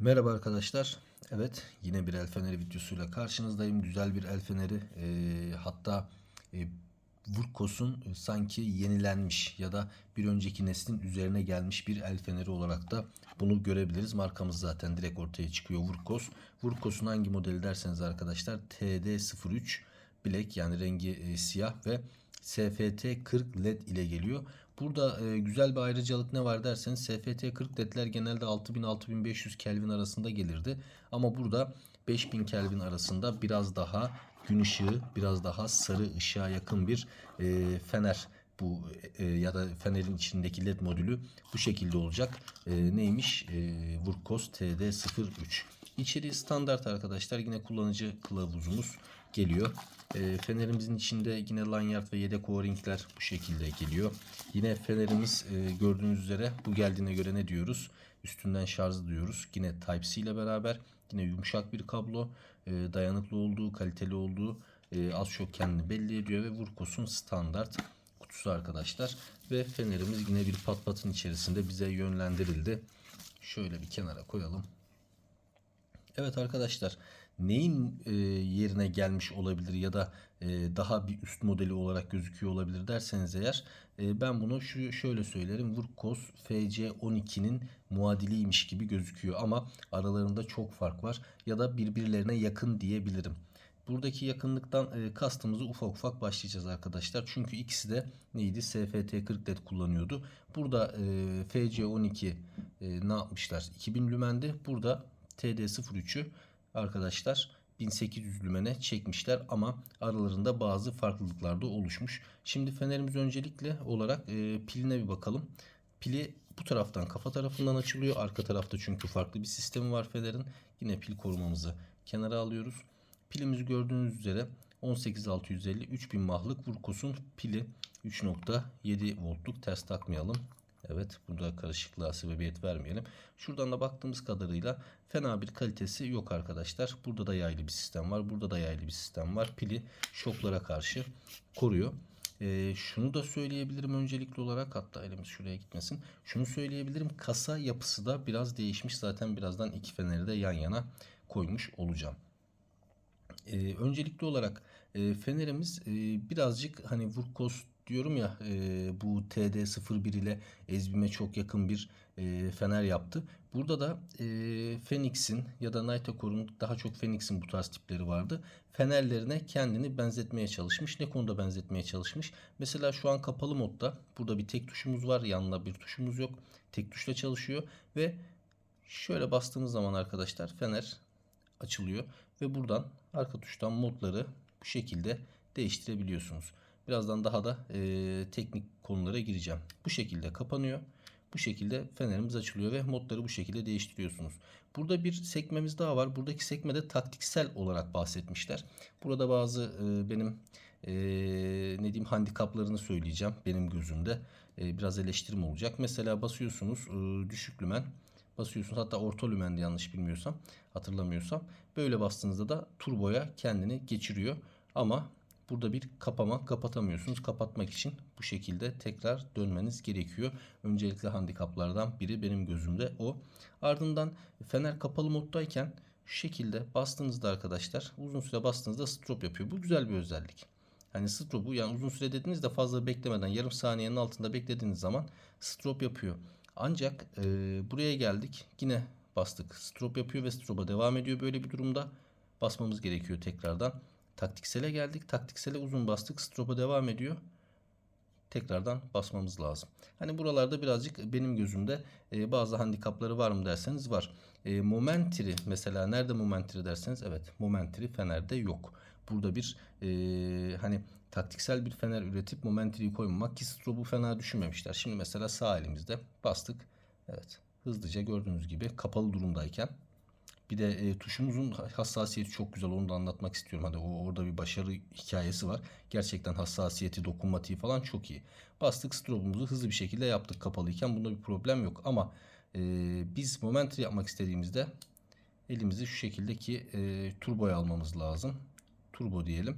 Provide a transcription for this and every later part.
Merhaba arkadaşlar. Evet yine bir el feneri videosuyla karşınızdayım. Güzel bir el feneri. Ee, hatta e, Vurkos'un e, sanki yenilenmiş ya da bir önceki neslin üzerine gelmiş bir el feneri olarak da bunu görebiliriz. Markamız zaten direkt ortaya çıkıyor Vurkos. Vurkos'un hangi modeli derseniz arkadaşlar TD03 Black yani rengi e, siyah ve SFT 40 LED ile geliyor. Burada e, güzel bir ayrıcalık ne var derseniz SFT 40 ledler genelde 6000-6500 Kelvin arasında gelirdi. Ama burada 5000 Kelvin arasında biraz daha gün ışığı, biraz daha sarı ışığa yakın bir e, fener bu e, ya da fenerin içindeki led modülü bu şekilde olacak. E, neymiş? E, Vurkos TD03. İçeriği standart arkadaşlar. Yine kullanıcı kılavuzumuz geliyor. E, fenerimizin içinde yine lanyard ve yedek o-ringler bu şekilde geliyor. Yine fenerimiz e, gördüğünüz üzere bu geldiğine göre ne diyoruz? Üstünden şarj diyoruz. Yine Type-C ile beraber yine yumuşak bir kablo. E, dayanıklı olduğu, kaliteli olduğu e, az çok kendini belli ediyor ve Vurkos'un standart kutusu arkadaşlar. Ve fenerimiz yine bir pat patın içerisinde bize yönlendirildi. Şöyle bir kenara koyalım. Evet arkadaşlar neyin e, yerine gelmiş olabilir ya da e, daha bir üst modeli olarak gözüküyor olabilir derseniz eğer e, ben bunu şu şöyle söylerim Vurkos FC12'nin muadiliymiş gibi gözüküyor ama aralarında çok fark var ya da birbirlerine yakın diyebilirim. Buradaki yakınlıktan e, kastımızı ufak ufak başlayacağız arkadaşlar. Çünkü ikisi de neydi? SFT40 LED kullanıyordu. Burada e, FC12 e, ne yapmışlar? 2000 lümendi. Burada TD03'ü arkadaşlar 1800 lümene çekmişler ama aralarında bazı farklılıklar da oluşmuş. Şimdi fenerimiz öncelikle olarak e, piline bir bakalım. Pili bu taraftan kafa tarafından açılıyor. Arka tarafta çünkü farklı bir sistemi var fenerin. Yine pil korumamızı kenara alıyoruz. Pilimizi gördüğünüz üzere 18650 3000 mahlık Vurkos'un pili 3.7 voltluk ters takmayalım. Evet burada karışıklığa sebebiyet vermeyelim. Şuradan da baktığımız kadarıyla fena bir kalitesi yok arkadaşlar. Burada da yaylı bir sistem var. Burada da yaylı bir sistem var. Pili şoklara karşı koruyor. Ee, şunu da söyleyebilirim öncelikli olarak hatta elimiz şuraya gitmesin. Şunu söyleyebilirim kasa yapısı da biraz değişmiş. Zaten birazdan iki feneri de yan yana koymuş olacağım. Ee, öncelikli olarak e, fenerimiz e, birazcık hani Vurkos diyorum ya e, bu TD01 ile Ezbim'e çok yakın bir e, fener yaptı. Burada da e, Phoenix'in ya da Nightacord'un daha çok Phoenix'in bu tarz tipleri vardı. Fenerlerine kendini benzetmeye çalışmış. Ne konuda benzetmeye çalışmış? Mesela şu an kapalı modda burada bir tek tuşumuz var. Yanında bir tuşumuz yok. Tek tuşla çalışıyor ve şöyle bastığımız zaman arkadaşlar fener açılıyor ve buradan arka tuştan modları bu şekilde değiştirebiliyorsunuz. Birazdan daha da e, teknik konulara gireceğim. Bu şekilde kapanıyor. Bu şekilde fenerimiz açılıyor ve modları bu şekilde değiştiriyorsunuz. Burada bir sekmemiz daha var. Buradaki sekmede taktiksel olarak bahsetmişler. Burada bazı e, benim e, ne diyeyim handikaplarını söyleyeceğim benim gözümde. E, biraz eleştirim olacak. Mesela basıyorsunuz e, düşük lümen basıyorsunuz. Hatta orta lümende yanlış bilmiyorsam, hatırlamıyorsam. Böyle bastığınızda da turboya kendini geçiriyor. Ama burada bir kapama kapatamıyorsunuz. Kapatmak için bu şekilde tekrar dönmeniz gerekiyor. Öncelikle handikaplardan biri benim gözümde o. Ardından fener kapalı moddayken şu şekilde bastığınızda arkadaşlar uzun süre bastığınızda strop yapıyor. Bu güzel bir özellik. Hani strobu yani uzun süre dediğinizde fazla beklemeden yarım saniyenin altında beklediğiniz zaman strop yapıyor. Ancak e, buraya geldik. Yine bastık. Strop yapıyor ve stroba devam ediyor. Böyle bir durumda basmamız gerekiyor tekrardan. Taktiksele geldik. Taktiksele uzun bastık. Stroba devam ediyor. Tekrardan basmamız lazım. Hani buralarda birazcık benim gözümde e, bazı handikapları var mı derseniz var. E, momentiri mesela nerede momentiri derseniz evet momentiri fenerde yok. Burada bir e, hani taktiksel bir fener üretip momentiri koymamak ki strobu fena düşünmemişler. Şimdi mesela sağ elimizde bastık. Evet hızlıca gördüğünüz gibi kapalı durumdayken bir de e, tuşumuzun hassasiyeti çok güzel. Onu da anlatmak istiyorum. Hadi o orada bir başarı hikayesi var. Gerçekten hassasiyeti, dokunmatiği falan çok iyi. Bastık strobumuzu hızlı bir şekilde yaptık kapalıyken. Bunda bir problem yok. Ama e, biz momentri yapmak istediğimizde elimizi şu şekildeki e, turboya almamız lazım. Turbo diyelim.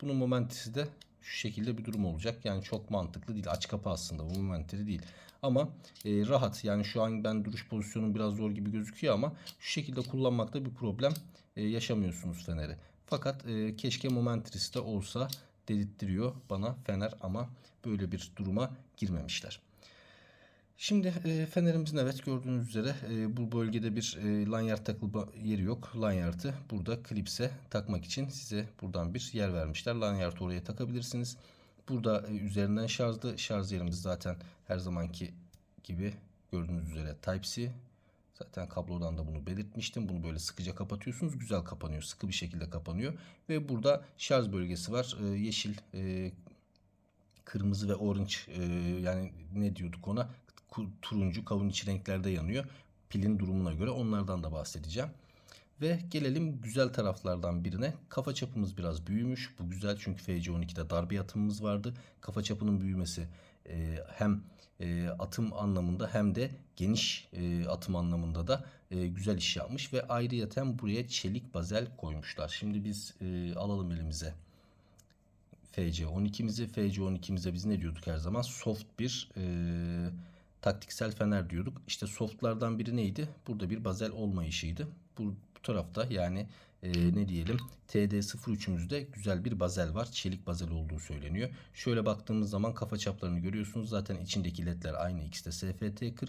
Bunun momentrisi de şu şekilde bir durum olacak. Yani çok mantıklı değil. Aç kapı aslında bu momentleri değil. Ama e, rahat yani şu an ben duruş pozisyonum biraz zor gibi gözüküyor ama şu şekilde kullanmakta bir problem e, yaşamıyorsunuz Fener'i. Fakat e, keşke Momentris'te olsa dedirttiriyor bana Fener ama böyle bir duruma girmemişler. Şimdi e, fenerimizin evet gördüğünüz üzere e, bu bölgede bir e, lanyard takılma yeri yok. Lanyard'ı burada klipse takmak için size buradan bir yer vermişler. Lanyard'ı oraya takabilirsiniz. Burada e, üzerinden şarjlı şarj yerimiz zaten her zamanki gibi gördüğünüz üzere Type-C. Zaten kablodan da bunu belirtmiştim. Bunu böyle sıkıca kapatıyorsunuz. Güzel kapanıyor. Sıkı bir şekilde kapanıyor. Ve burada şarj bölgesi var. E, yeşil, e, kırmızı ve orange e, yani ne diyorduk ona? Turuncu, kavun içi renklerde yanıyor. Pilin durumuna göre onlardan da bahsedeceğim. Ve gelelim güzel taraflardan birine. Kafa çapımız biraz büyümüş. Bu güzel çünkü FC12'de darbe atımımız vardı. Kafa çapının büyümesi e, hem e, atım anlamında hem de geniş e, atım anlamında da e, güzel iş yapmış. Ve ayrıyeten buraya çelik bazel koymuşlar. Şimdi biz e, alalım elimize FC12'mizi. FC12'mize biz ne diyorduk her zaman? Soft bir e, taktiksel fener diyorduk. İşte softlardan biri neydi? Burada bir bazel olmayışıydı. Bu, tarafta yani e, ne diyelim TD03'ümüzde güzel bir bazel var. Çelik bazel olduğu söyleniyor. Şöyle baktığımız zaman kafa çaplarını görüyorsunuz. Zaten içindeki ledler aynı X'te SFT40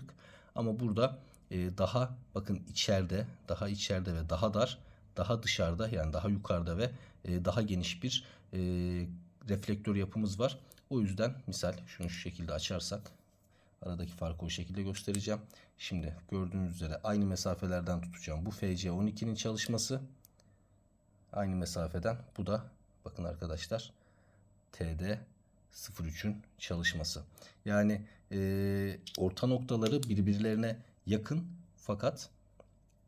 ama burada e, daha bakın içeride, daha içeride ve daha dar, daha dışarıda yani daha yukarıda ve e, daha geniş bir e, reflektör yapımız var. O yüzden misal şunu şu şekilde açarsak aradaki farkı o şekilde göstereceğim. Şimdi gördüğünüz üzere aynı mesafelerden tutacağım. Bu FC12'nin çalışması aynı mesafeden. Bu da bakın arkadaşlar TD 03'ün çalışması. Yani e, orta noktaları birbirlerine yakın fakat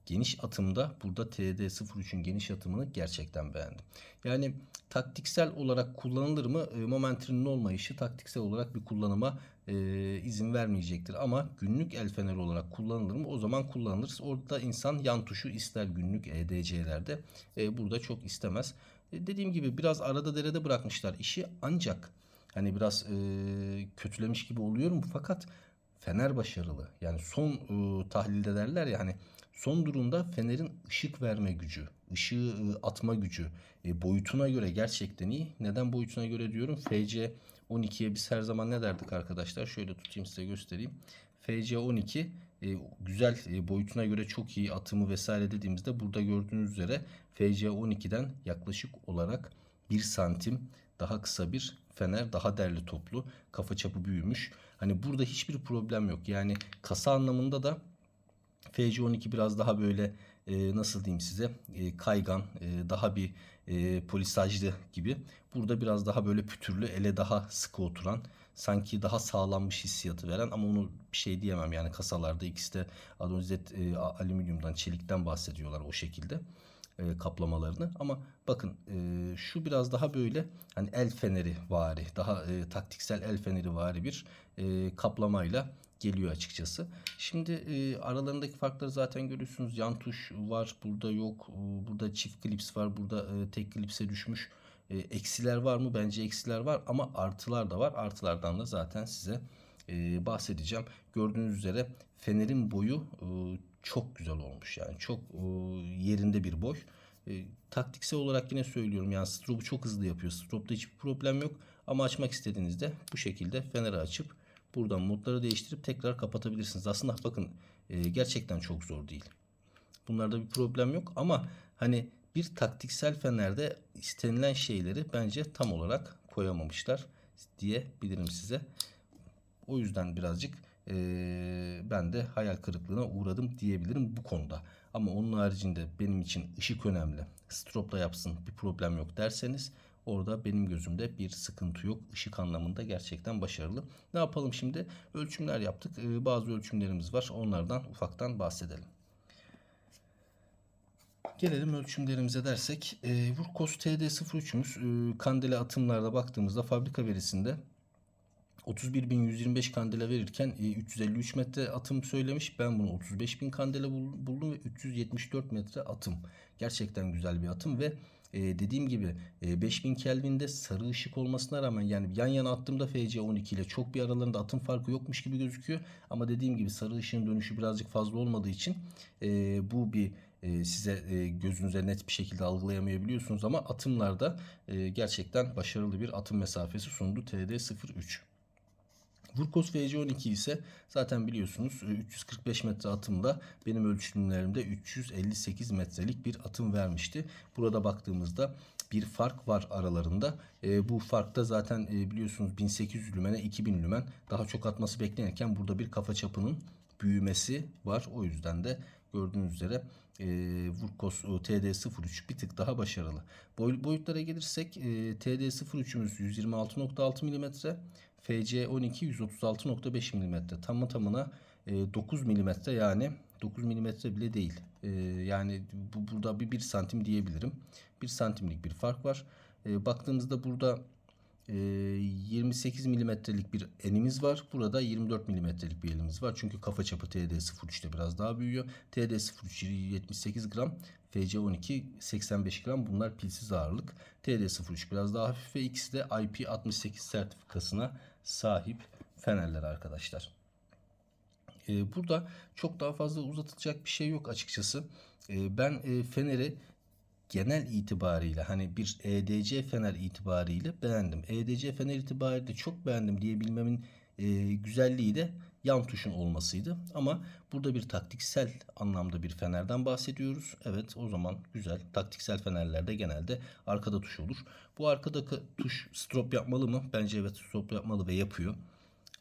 geniş atımda burada TD03'ün geniş atımını gerçekten beğendim. Yani taktiksel olarak kullanılır mı? E, Momentrinin olmayışı taktiksel olarak bir kullanıma e, izin vermeyecektir. Ama günlük el feneri olarak kullanılır mı? O zaman kullanılır. Orada insan yan tuşu ister günlük EDC'lerde. E, burada çok istemez. E, dediğim gibi biraz arada derede bırakmışlar işi ancak hani biraz e, kötülemiş gibi oluyorum fakat Fener başarılı. Yani son e, tahlilde derler ya hani son durumda Fener'in ışık verme gücü, ışığı e, atma gücü e, boyutuna göre gerçekten iyi. Neden boyutuna göre diyorum? FC 12'ye biz her zaman ne derdik arkadaşlar? Şöyle tutayım size göstereyim. FC 12 e, güzel e, boyutuna göre çok iyi atımı vesaire dediğimizde burada gördüğünüz üzere FC 12'den yaklaşık olarak 1 santim daha kısa bir fener daha derli toplu kafa çapı büyümüş. Hani burada hiçbir problem yok. Yani kasa anlamında da FC12 biraz daha böyle e, nasıl diyeyim size e, kaygan e, daha bir e, polisajlı gibi. Burada biraz daha böyle pütürlü ele daha sıkı oturan sanki daha sağlanmış hissiyatı veren ama onu bir şey diyemem yani kasalarda ikisi de adonizet e, alüminyumdan çelikten bahsediyorlar o şekilde e, kaplamalarını ama bakın e, şu biraz daha böyle hani el feneri vari daha e, taktiksel el feneri vari bir e, kaplamayla geliyor açıkçası. Şimdi e, aralarındaki farkları zaten görüyorsunuz. Yan tuş var, burada yok. E, burada çift klips var, burada e, tek klipse düşmüş. E, eksiler var mı? Bence eksiler var ama artılar da var. Artılardan da zaten size e, bahsedeceğim. Gördüğünüz üzere fenerin boyu e, çok güzel olmuş. Yani çok e, yerinde bir boy. E, taktiksel olarak yine söylüyorum yani strobe'u çok hızlı yapıyor. Strobe'da hiçbir problem yok. Ama açmak istediğinizde bu şekilde feneri açıp buradan modları değiştirip tekrar kapatabilirsiniz. Aslında bakın e, gerçekten çok zor değil. Bunlarda bir problem yok ama hani bir taktiksel fenerde istenilen şeyleri bence tam olarak koyamamışlar diyebilirim size. O yüzden birazcık e, ben de hayal kırıklığına uğradım diyebilirim bu konuda. Ama onun haricinde benim için ışık önemli. Stropla yapsın bir problem yok derseniz orada benim gözümde bir sıkıntı yok. Işık anlamında gerçekten başarılı. Ne yapalım şimdi? Ölçümler yaptık. E, bazı ölçümlerimiz var. Onlardan ufaktan bahsedelim. Gelelim ölçümlerimize dersek. E, Vurkos TD03'ümüz e, kandela atımlarda baktığımızda fabrika verisinde 31.125 kandela verirken e, 353 metre atım söylemiş. Ben bunu 35.000 kandela bul- buldum ve 374 metre atım. Gerçekten güzel bir atım ve e, dediğim gibi e, 5000 Kelvin'de sarı ışık olmasına rağmen yani yan yana attığımda FC12 ile çok bir aralarında atım farkı yokmuş gibi gözüküyor. Ama dediğim gibi sarı ışığın dönüşü birazcık fazla olmadığı için e, bu bir e, size e, gözünüze net bir şekilde algılayamayabiliyorsunuz ama atımlarda e, gerçekten başarılı bir atım mesafesi sundu TD03. Vurkos FC12 ise zaten biliyorsunuz e, 345 metre atımda benim ölçümlerimde 358 metrelik bir atım vermişti. Burada baktığımızda bir fark var aralarında. E, bu farkta zaten e, biliyorsunuz 1800 lümene 2000 lümen daha çok atması beklenirken burada bir kafa çapının büyümesi var. O yüzden de gördüğünüz üzere e, Vurkos e, TD03 bir tık daha başarılı. Boy, boyutlara gelirsek e, TD03'ümüz 126.6 mm, FC12 136.5 mm. Tamı tamına e, 9 mm yani 9 mm bile değil. E, yani bu burada bir 1 santim diyebilirim. 1 santimlik bir fark var. E, baktığımızda burada e, 28 milimetrelik bir enimiz var. Burada 24 milimetrelik bir elimiz var. Çünkü kafa çapı TD03'te biraz daha büyüyor. TD03 78 gram, FC12 85 gram. Bunlar pilsiz ağırlık. TD03 biraz daha hafif ve ikisi de IP68 sertifikasına sahip fenerler arkadaşlar. Ee, burada çok daha fazla uzatılacak bir şey yok açıkçası. Ee, ben e, feneri genel itibariyle hani bir EDC fener itibariyle beğendim. EDC fener itibariyle çok beğendim diyebilmemin e, güzelliği de yan tuşun olmasıydı. Ama burada bir taktiksel anlamda bir fenerden bahsediyoruz. Evet o zaman güzel. Taktiksel fenerlerde genelde arkada tuş olur. Bu arkadaki tuş strop yapmalı mı? Bence evet strop yapmalı ve yapıyor.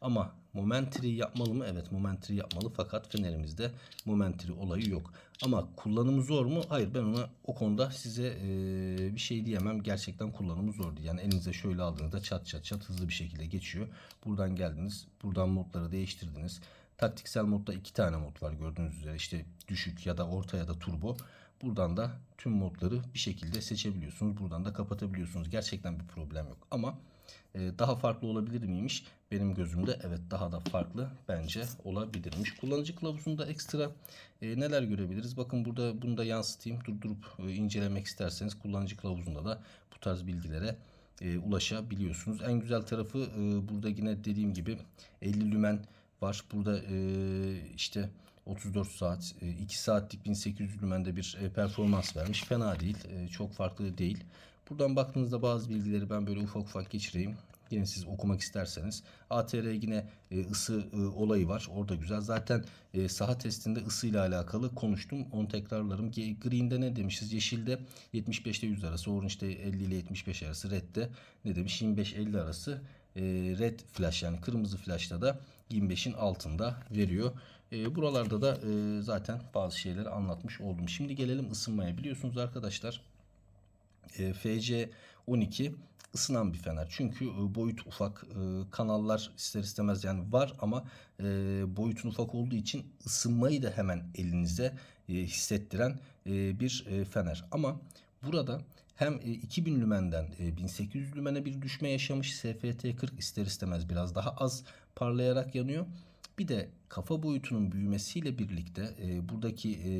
Ama momentary yapmalı mı? Evet momentary yapmalı fakat fenerimizde momentary olayı yok. Ama kullanımı zor mu? Hayır ben ona o konuda size e, bir şey diyemem. Gerçekten kullanımı zor değil. Yani elinize şöyle aldığınızda çat çat çat hızlı bir şekilde geçiyor. Buradan geldiniz. Buradan modları değiştirdiniz. Taktiksel modda iki tane mod var gördüğünüz üzere. İşte düşük ya da orta ya da turbo. Buradan da tüm modları bir şekilde seçebiliyorsunuz. Buradan da kapatabiliyorsunuz. Gerçekten bir problem yok. Ama e, daha farklı olabilir miymiş? Benim gözümde evet daha da farklı bence olabilirmiş. Kullanıcı kılavuzunda ekstra e, neler görebiliriz? Bakın burada bunu da yansıtayım. Durdurup e, incelemek isterseniz kullanıcı kılavuzunda da bu tarz bilgilere e, ulaşabiliyorsunuz. En güzel tarafı e, burada yine dediğim gibi 50 lümen var. Burada e, işte 34 saat, 2 saatlik 1800 lümende bir e, performans vermiş. Fena değil, e, çok farklı değil. Buradan baktığınızda bazı bilgileri ben böyle ufak ufak geçireyim. Yine siz okumak isterseniz. ATR yine e, ısı olayı var. Orada güzel. Zaten saha testinde ısıyla alakalı konuştum. Onu tekrarlarım. Green'de ne demişiz? Yeşilde 75 ile 100 arası. Orange'de 50 ile 75 arası. Red'de ne demiş? 25-50 arası. Red flash yani kırmızı flash'ta da 25'in altında veriyor. E, buralarda da e, zaten bazı şeyleri anlatmış oldum. Şimdi gelelim ısınmaya. Biliyorsunuz arkadaşlar e, FC12 ısınan bir fener. Çünkü e, boyut ufak. E, kanallar ister istemez yani var ama e, boyutun ufak olduğu için ısınmayı da hemen elinize e, hissettiren bir fener. Ama burada hem 2000 lümenden 1800 lümene bir düşme yaşamış. SFT40 ister istemez biraz daha az parlayarak yanıyor. Bir de kafa boyutunun büyümesiyle birlikte e, buradaki e,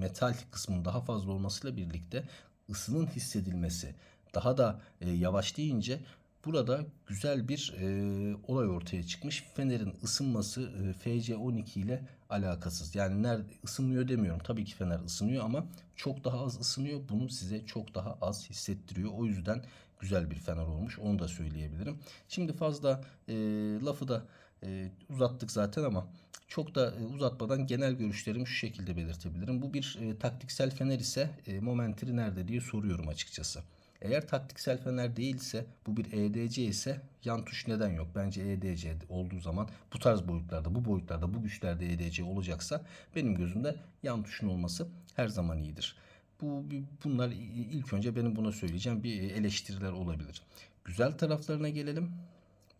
metal kısmın daha fazla olmasıyla birlikte ısının hissedilmesi daha da e, yavaş deyince burada güzel bir e, olay ortaya çıkmış. Fener'in ısınması e, FC12 ile alakasız. Yani nerede ısınmıyor demiyorum. Tabii ki Fener ısınıyor ama çok daha az ısınıyor. Bunu size çok daha az hissettiriyor. O yüzden güzel bir Fener olmuş. Onu da söyleyebilirim. Şimdi fazla e, lafı da e, uzattık zaten ama çok da e, uzatmadan genel görüşlerimi şu şekilde belirtebilirim. Bu bir e, taktiksel fener ise e, momentiri nerede diye soruyorum açıkçası. Eğer taktiksel fener değilse bu bir EDC ise yan tuş neden yok? Bence EDC olduğu zaman bu tarz boyutlarda, bu boyutlarda, bu güçlerde EDC olacaksa benim gözümde yan tuşun olması her zaman iyidir. Bu bunlar ilk önce benim buna söyleyeceğim bir eleştiriler olabilir. Güzel taraflarına gelelim.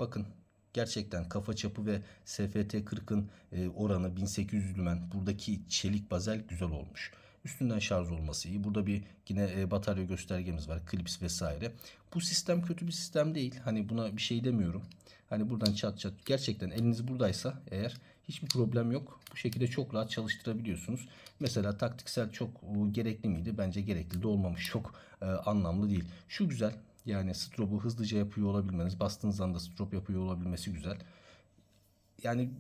Bakın gerçekten kafa çapı ve SFT 40'ın e, oranı 1800 lümen buradaki çelik bazel güzel olmuş. Üstünden şarj olması iyi. Burada bir yine e, batarya göstergemiz var. Klips vesaire. Bu sistem kötü bir sistem değil. Hani buna bir şey demiyorum. Hani buradan çat çat gerçekten eliniz buradaysa eğer hiçbir problem yok. Bu şekilde çok rahat çalıştırabiliyorsunuz. Mesela taktiksel çok gerekli miydi? Bence gerekli de olmamış. Çok e, anlamlı değil. Şu güzel. Yani strobu hızlıca yapıyor olabilmeniz, bastığınız anda strop yapıyor olabilmesi güzel. Yani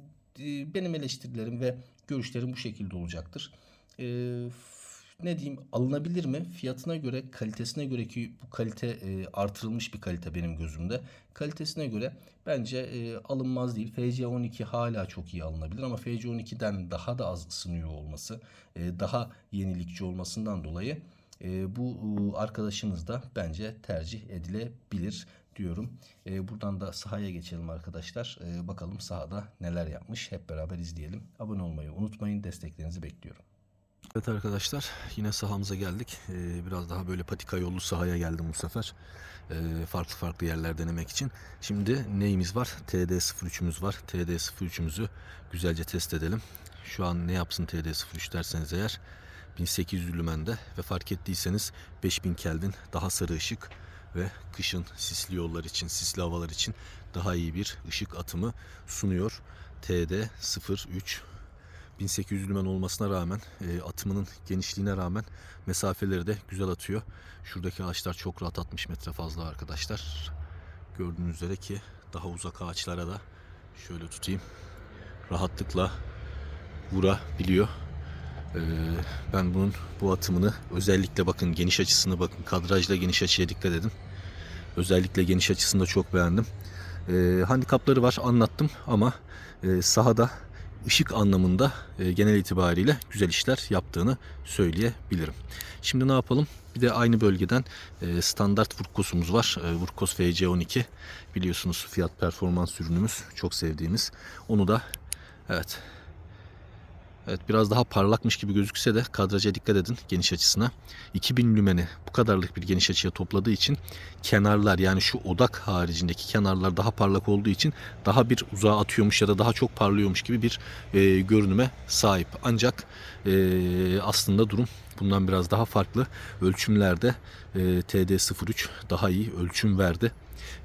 e, benim eleştirilerim ve görüşlerim bu şekilde olacaktır. E, f- ne diyeyim alınabilir mi? Fiyatına göre, kalitesine göre ki bu kalite e, artırılmış bir kalite benim gözümde. Kalitesine göre bence e, alınmaz değil. FC12 hala çok iyi alınabilir ama FC12'den daha da az ısınıyor olması, e, daha yenilikçi olmasından dolayı e, bu e, arkadaşımız da bence tercih edilebilir diyorum. E, buradan da sahaya geçelim arkadaşlar. E, bakalım sahada neler yapmış. Hep beraber izleyelim. Abone olmayı unutmayın. Desteklerinizi bekliyorum. Evet arkadaşlar yine sahamıza geldik. Ee, biraz daha böyle patika yollu sahaya geldim bu sefer. Ee, farklı farklı yerler denemek için. Şimdi neyimiz var? TD03'ümüz var. TD03'ümüzü güzelce test edelim. Şu an ne yapsın TD03 derseniz eğer 1800 lümende ve fark ettiyseniz 5000 Kelvin daha sarı ışık ve kışın sisli yollar için, sisli havalar için daha iyi bir ışık atımı sunuyor. TD03 1800 lümen olmasına rağmen e, atımının genişliğine rağmen mesafeleri de güzel atıyor. Şuradaki ağaçlar çok rahat 60 metre fazla arkadaşlar. Gördüğünüz üzere ki daha uzak ağaçlara da şöyle tutayım. Rahatlıkla vurabiliyor. E, ben bunun bu atımını özellikle bakın geniş açısını bakın kadrajla geniş açıya dikkat edin. Özellikle geniş açısını da çok beğendim. E, handikapları var anlattım ama e, sahada ışık anlamında e, genel itibariyle güzel işler yaptığını söyleyebilirim. Şimdi ne yapalım? Bir de aynı bölgeden e, standart Vurkos'umuz var. E, Vurkos FC12 biliyorsunuz fiyat performans ürünümüz. Çok sevdiğimiz. Onu da evet Evet biraz daha parlakmış gibi gözükse de kadraja dikkat edin geniş açısına. 2000 lümeni bu kadarlık bir geniş açıya topladığı için kenarlar yani şu odak haricindeki kenarlar daha parlak olduğu için daha bir uzağa atıyormuş ya da daha çok parlıyormuş gibi bir e, görünüme sahip. Ancak e, aslında durum bundan biraz daha farklı. Ölçümlerde e, TD03 daha iyi ölçüm verdi.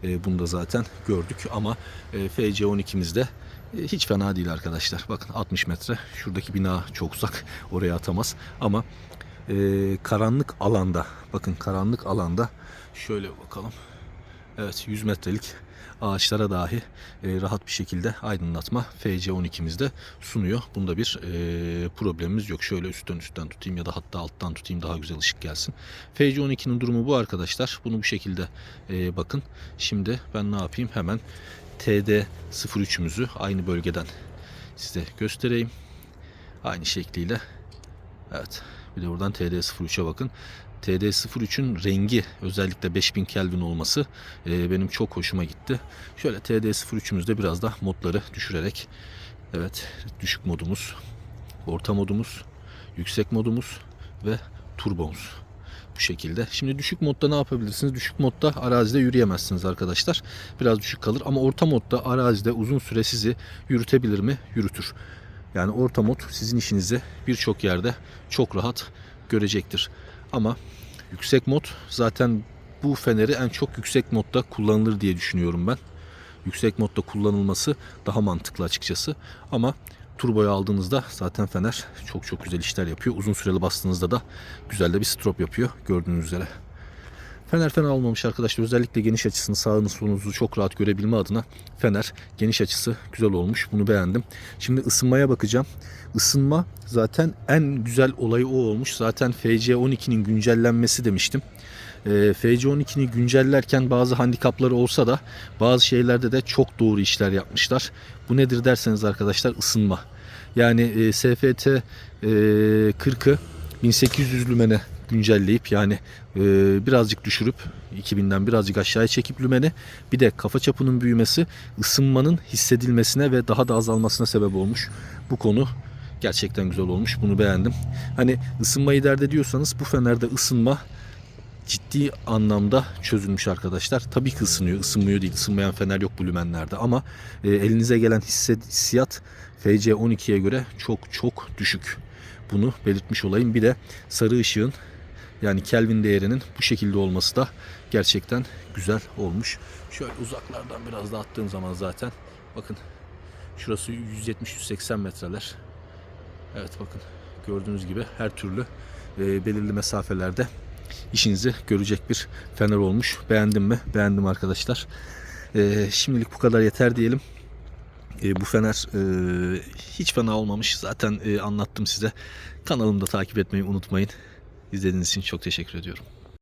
E, bunu da zaten gördük ama e, FC12'mizde e, hiç fena değil arkadaşlar. Bakın 60 metre. Şuradaki bina çok uzak. Oraya atamaz. Ama e, karanlık alanda bakın karanlık alanda şöyle bakalım. Evet 100 metrelik ağaçlara dahi e, rahat bir şekilde aydınlatma FC12'mizde sunuyor. Bunda bir e, problemimiz yok. Şöyle üstten üstten tutayım ya da hatta alttan tutayım daha güzel ışık gelsin. FC12'nin durumu bu arkadaşlar. Bunu bu şekilde e, bakın. Şimdi ben ne yapayım? Hemen TD03'ümüzü aynı bölgeden size göstereyim. Aynı şekliyle. Evet. Bir de buradan TD03'e bakın. TD03'ün rengi özellikle 5000 Kelvin olması e, benim çok hoşuma gitti. Şöyle TD03'ümüzde biraz da modları düşürerek evet düşük modumuz, orta modumuz, yüksek modumuz ve turbomuz bu şekilde. Şimdi düşük modda ne yapabilirsiniz? Düşük modda arazide yürüyemezsiniz arkadaşlar. Biraz düşük kalır ama orta modda arazide uzun süre sizi yürütebilir mi? Yürütür. Yani orta mod sizin işinizi birçok yerde çok rahat görecektir. Ama yüksek mod zaten bu feneri en çok yüksek modda kullanılır diye düşünüyorum ben. Yüksek modda kullanılması daha mantıklı açıkçası. Ama turboyu aldığınızda zaten fener çok çok güzel işler yapıyor. Uzun süreli bastığınızda da güzel de bir strop yapıyor gördüğünüz üzere. Fener fena olmamış arkadaşlar. Özellikle geniş açısını sağını solunuzu çok rahat görebilme adına fener geniş açısı güzel olmuş. Bunu beğendim. Şimdi ısınmaya bakacağım. Isınma zaten en güzel olayı o olmuş. Zaten FC12'nin güncellenmesi demiştim. E, FC12'ni güncellerken bazı handikapları olsa da bazı şeylerde de çok doğru işler yapmışlar. Bu nedir derseniz arkadaşlar ısınma. Yani e, SFT e, 40'ı 1800 lümene güncelleyip yani e, birazcık düşürüp 2000'den birazcık aşağıya çekip lümeni bir de kafa çapının büyümesi ısınmanın hissedilmesine ve daha da azalmasına sebep olmuş. Bu konu gerçekten güzel olmuş. Bunu beğendim. Hani ısınmayı dert ediyorsanız bu fenerde ısınma ciddi anlamda çözülmüş arkadaşlar. Tabii ki ısınıyor. ısınmıyor değil. Isınmayan fener yok bu lümenlerde ama e, elinize gelen hissiyat FC12'ye göre çok çok düşük. Bunu belirtmiş olayım. Bir de sarı ışığın yani Kelvin değerinin bu şekilde olması da gerçekten güzel olmuş. Şöyle uzaklardan biraz da attığım zaman zaten bakın Şurası 170-180 metreler. Evet bakın gördüğünüz gibi her türlü e, belirli mesafelerde işinizi görecek bir fener olmuş. Beğendim mi? Beğendim arkadaşlar. E, şimdilik bu kadar yeter diyelim. E, bu fener e, hiç fena olmamış. Zaten e, anlattım size. Kanalımda takip etmeyi unutmayın. İzlediğiniz için çok teşekkür ediyorum.